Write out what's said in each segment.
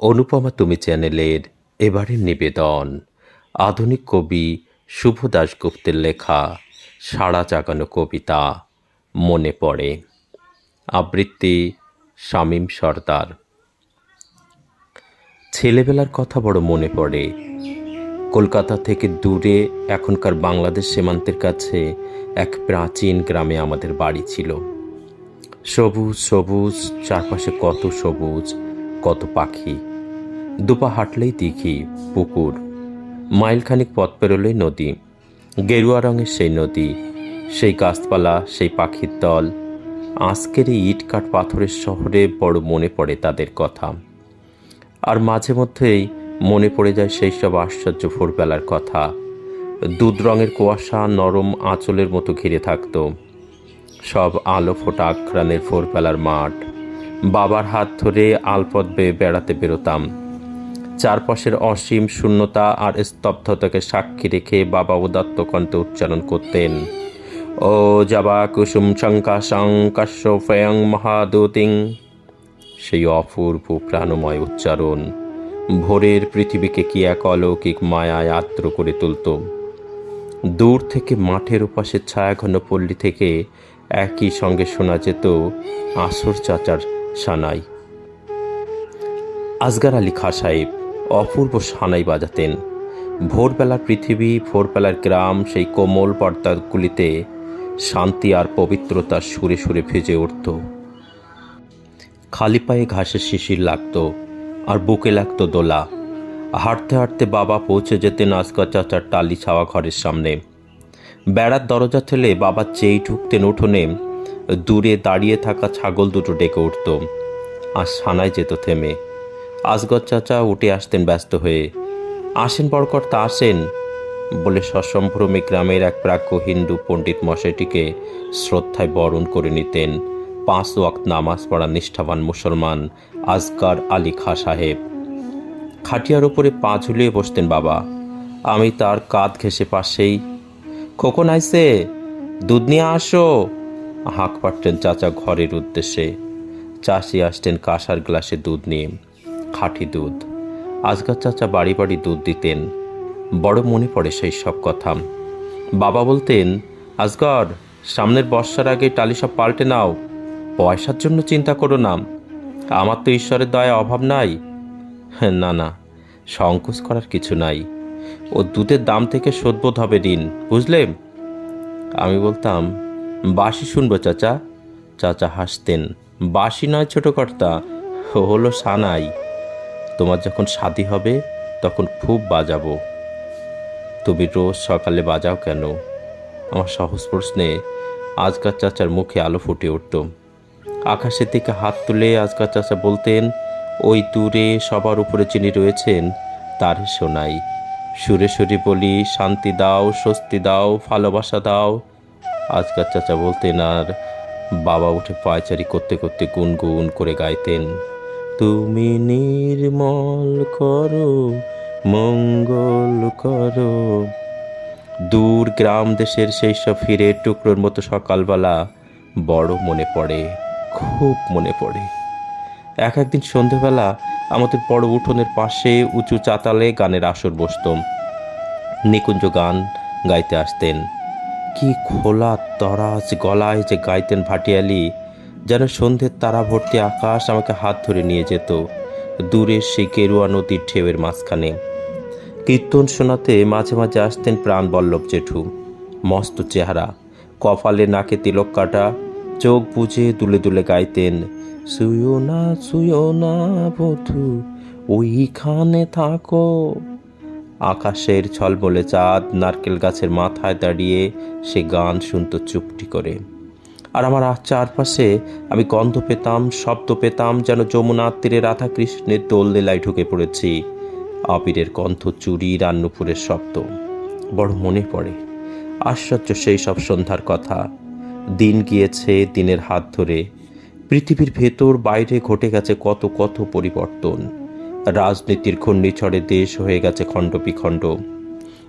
অনুপমা তুমি চ্যানেলের এবারের নিবেদন। আধুনিক কবি শুভ দাশগুপ্তের লেখা সাড়া জাগানো কবিতা মনে পড়ে। আবৃত্তি শামীম সর্দার। ছেলেবেলার কথা বড় মনে পড়ে। কলকাতা থেকে দূরে এখনকার বাংলাদেশ সীমান্তের কাছে এক প্রাচীন গ্রামে আমাদের বাড়ি ছিল। সবুজ সবুজ, চারপাশে কত সবুজ কত পাখি। দুপা হাঁটলেই দিঘি পুকুর। মাইলখানিক পথ পেরোলেই নদী। গেরুয়া রঙের সেই নদী, সেই গাছপালা, সেই পাখির দল। আজকের এই ইটকাট পাথরের শহরে বড় মনে পড়ে তাদের কথা। আর মাঝে মধ্যেই মনে পড়ে যায় সেই সব আশ্চর্য ভোরবেলার কথা। দুধ রঙের কুয়াশা নরম আঁচলের মতো ঘিরে থাকতো। সব আলো ফোটা আখ্রানের ভোরবেলার মাঠ। বাবার হাত ধরে আলপথ বেয়ে বেড়াতে বেরোতাম। চারপাশের অসীম শূন্যতা আর স্তব্ধতাকে সাক্ষী রেখে বাবা উদাত্ত কণ্ঠে উচ্চারণ করতেন, ও যাবা কুসুম শঙ্কা শঙ্কাশ্য মহাদূতিং। সেই অপূর্ব প্রাণময় উচ্চারণ ভোরের পৃথিবীকে কি এক অলৌকিক মায়ায় আত্র করে তুলত। দূর থেকে মাঠের ওপাশে ছায়াঘন পল্লী থেকে একই সঙ্গে শোনা যেত আসর চাচার সানাই। আজগার আলী খা সাহেব অপূর্ব সানাই বাজাতেন। ভোরবেলার পৃথিবী, ভোরবেলার গ্রাম, সেই কোমল পর্দাগুলিতে শান্তি আর পবিত্রতার সুরে সুরে ভেজে উঠত। খালি পায়ে ঘাসের শিশির লাগতো আর বুকে লাগতো দোলা। হাঁটতে হাঁটতে বাবা পৌঁছে যেতেন আজকা চাচার টালি ছাওয়া ঘরের সামনে। বেড়ার দরজা ঠেলে বাবা চেয়ে ঢুকতেন উঠোনে দূরে দাঁড়িয়ে থাকা ছাগল দুটো ডেকে উঠত। আর সানায় যেত থেমে। আজগর চাচা উঠে আসতেন ব্যস্ত হয়ে। আসেন বরকর্তা আসেন, বলে সসম্ভ্রমে গ্রামের এক প্রাজ্ঞ হিন্দু পণ্ডিত মশাইটিকে শ্রদ্ধায় বরণ করে নিতেন। পাঁচ ওয়াক্ত নামাজ পড়া নিষ্ঠাবান মুসলমান আজগার আলী খা সাহেব। খাটিয়ার উপরে পা ঝুলিয়ে বসতেন বাবা। আমি তার কাঁধ ঘেঁষে পাশেই। খোকন আইসে দুধ নিয়ে আসো। হাঁক পাটতেন চাচা ঘরের উদ্দেশ্যে। চাষি আসতেন কাঁসার গ্লাসে দুধ নিয়ে খাঁটি দুধ। আজকাল চাচা বাড়ি বাড়ি দুধ দিতেন। বড় মনে পড়ে সেই সব কথা। বাবা বলতেন আজগর সামনের বর্ষার আগে টালি সব পাল্টে নাও। পয়সার জন্য চিন্তা করো না। আমার তো ঈশ্বরের দয়া অভাব নাই। হ্যাঁ, না না সংকোচ করার কিছু নাই। ও দুধের দাম থেকে শোধবোধ হবে ঋণ বুঝলে আমি বলতাম বাসি শুনব চাচা। চাচা হাসতেন বাসি নয় ছোট কর্তা হলো সানাই। তোমার যখন শাদি হবে, তখন খুব বাজাবো। তুমি রোজ সকালে বাজাও কেন? আমার সহজ প্রশ্নে, আজকার চাচার মুখে আলো ফুটে উঠত। আকাশের দিকে হাত তুলে আজকার চাচা বলতেন, ওই দূরে সবার উপরে যিনি রয়েছেন, তার শোনাই সুরে সুরে বলি, শান্তি দাও, স্বস্তি দাও, ভালোবাসা দাও আজকার চাচা বলতেন, আর বাবা উঠে পায়চারি করতে করতে গুনগুন করে গাইতেন, তুমি নির্মল করো, মঙ্গল করো। দূর গ্রাম দেশের সেই সব ফিরে টুকরোর মতো সকালবেলা বড় মনে পড়ে, খুব মনে পড়ে। এক একদিন সন্ধেবেলা আমাদের বড় উঠোনের পাশে উঁচু চাতালে গানের আসর বসতম নিকুঞ্জ গান গাইতে আসতেন। কি খোলা তরাজ গলায় যে গাইতেন ভাটিয়ালি, যেন সন্ধ্যের তারা ভর্তি আকাশ আমাকে হাত ধরে নিয়ে যেত, দূরের সেই কেরুয়া নদীর ঢেউয়ের মাঝখানে। কীর্তন শোনাতে মাঝে মাঝে আসতেন প্রাণ বল্লভ জেঠু। মস্ত চেহারা, কপালে নাকে তিলক কাটা, চোখ বুঝে দুলে দুলে গাইতেন শুয়ো না শুয়ো না বধু, ওইখানে থাকো। আকাশের ছলবলে চাঁদ নারকেল গাছের মাথায় দাঁড়িয়ে সে গান শুনত চুপটি করে। আর আমার চারপাশে আমি গন্ধ পেতাম, শব্দ পেতাম, যেন যমুনার তীরে রাধা কৃষ্ণের দোল লীলায় ঢুকে পড়েছি। আবিরের গন্ধ চুরি, রান্নুপুরের শব্দ। বড় মনে পড়ে। আশ্চর্য সেই সব সন্ধ্যার কথা। দিন গিয়েছে দিনের হাত ধরে। পৃথিবীর ভেতর বাইরে ঘটে গেছে কত কত পরিবর্তন। রাজনীতির ঘূর্ণিঝড়ে দেশ হয়ে গেছে খণ্ড বিখণ্ড।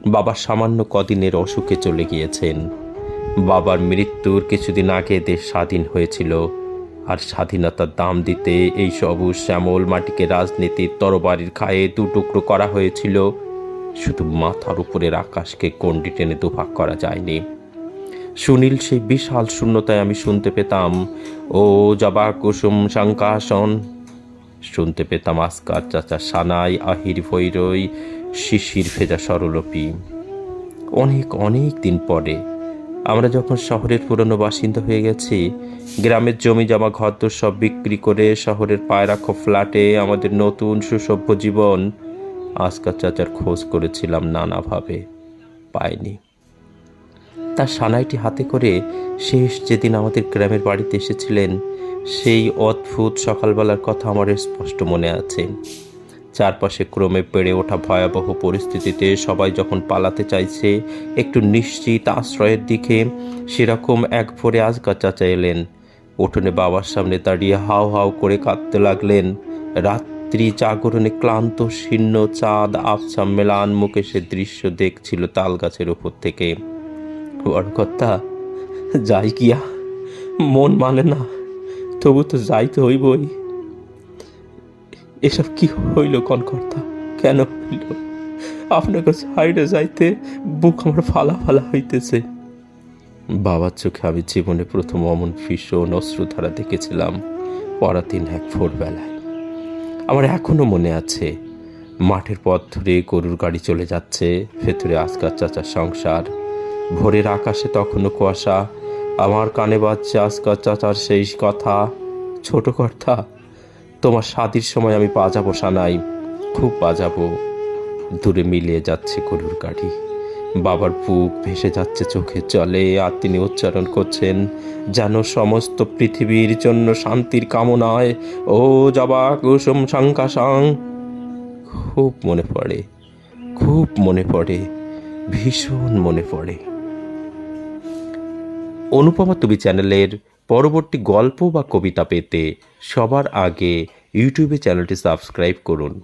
বাবা সামান্য কদিনের অসুখে চলে গিয়েছেন। বাবার মৃত্যুর কিছুদিন আগে দেশ স্বাধীন হয়েছিল। আর স্বাধীনতার দাম দিতে এই সবুজ শ্যামল মাটিকে রাজনীতির তরবারির খায়ে দু টুকরো করা হয়েছিল। শুধু মাথার উপরের আকাশকে কন্ডি টেনে দুভাগ করা যায়নি। সুনীল সেই বিশাল শূন্যতায় আমি শুনতে পেতাম। ও জবা কুসুম শঙ্কাসন শুনতে পেতাম আসকার চাচা সানাই, আহির ভৈরই, শিশির ভেজা স্বরলপি অনেক অনেক দিন পরে আমরা যখন শহরের পুরনো বাসিন্দা হয়ে গেছি, গ্রামের জমি জমা ঘরদোর সব বিক্রি করে শহরের পায়রাখো ফ্ল্যাটে আমাদের নতুন সুসভ্য জীবন আসকার চাচার খোঁজ করেছিলাম নানাভাবে, পাইনি। তার সানাইটি হাতে করে শেষ যেদিন আমাদের গ্রামের বাড়িতে এসেছিলেন সেই অদ্ভুত সকালবেলার কথা আমার স্পষ্ট মনে আছে। চারপাশে ক্রমে বেড়ে ওঠা ভয়াবহ পরিস্থিতিতে সবাই যখন পালাতে চাইছে, একটু নিশ্চিত আশ্রয়ের দিকে সেরকম এক ভোরে আজকা চাচা এলেন। উঠোনে বাবার সামনে দাঁড়িয়ে হাও হাও করে কাঁদতে লাগলেন। রাত্রি জাগরণে ক্লান্ত, শীর্ণ, চাঁদ, আবছা, মেলান মুখে সে দৃশ্য দেখছিল তাল গাছের উপর থেকে। কর্তা যাই গিয়া, মন মানে না। তবু তো যাইতে হইবই। এসব কি হইল কনকর্তা? কেন হইল? আপনাকে সাইডে যাইতে বুক আমার ফালা ফালা হইতেছে। বাবার চোখে আমি জীবনে প্রথম অমন ভীষণ অশ্রুধারা দেখেছিলাম পরাদিন এক ভোরবেলায়। আমার এখনও মনে আছে, মাঠের পথ ধরে গরুর গাড়ি চলে যাচ্ছে, ভেতরে আজকার চাচার সংসার, ভোরের আকাশে তখনও কুয়াশা আমার কানে বাজছে আজকার চাচার সেই কথা। ছোট কর্তা, তোমার স্বাদির সময় আমি বাজাবো সানাই, খুব বাজাবো। দূরে মিলিয়ে যাচ্ছে গরুর গাড়ি। বাবার বুক ভেসে যাচ্ছে চোখে জলে, আর তিনি উচ্চারণ করছেন, যেন সমস্ত পৃথিবীর জন্য শান্তির কামনায়, ও জবা কুসুম শঙ্কা সং খুব মনে পড়ে, খুব মনে পড়ে, ভীষণ মনে পড়ে। অনুপমা তুমি চ্যানেলের পরবর্তী গল্প বা কবিতা পেতে সবার আগে ইউটিউবে চ্যানেলটি সাবস্ক্রাইব করুন।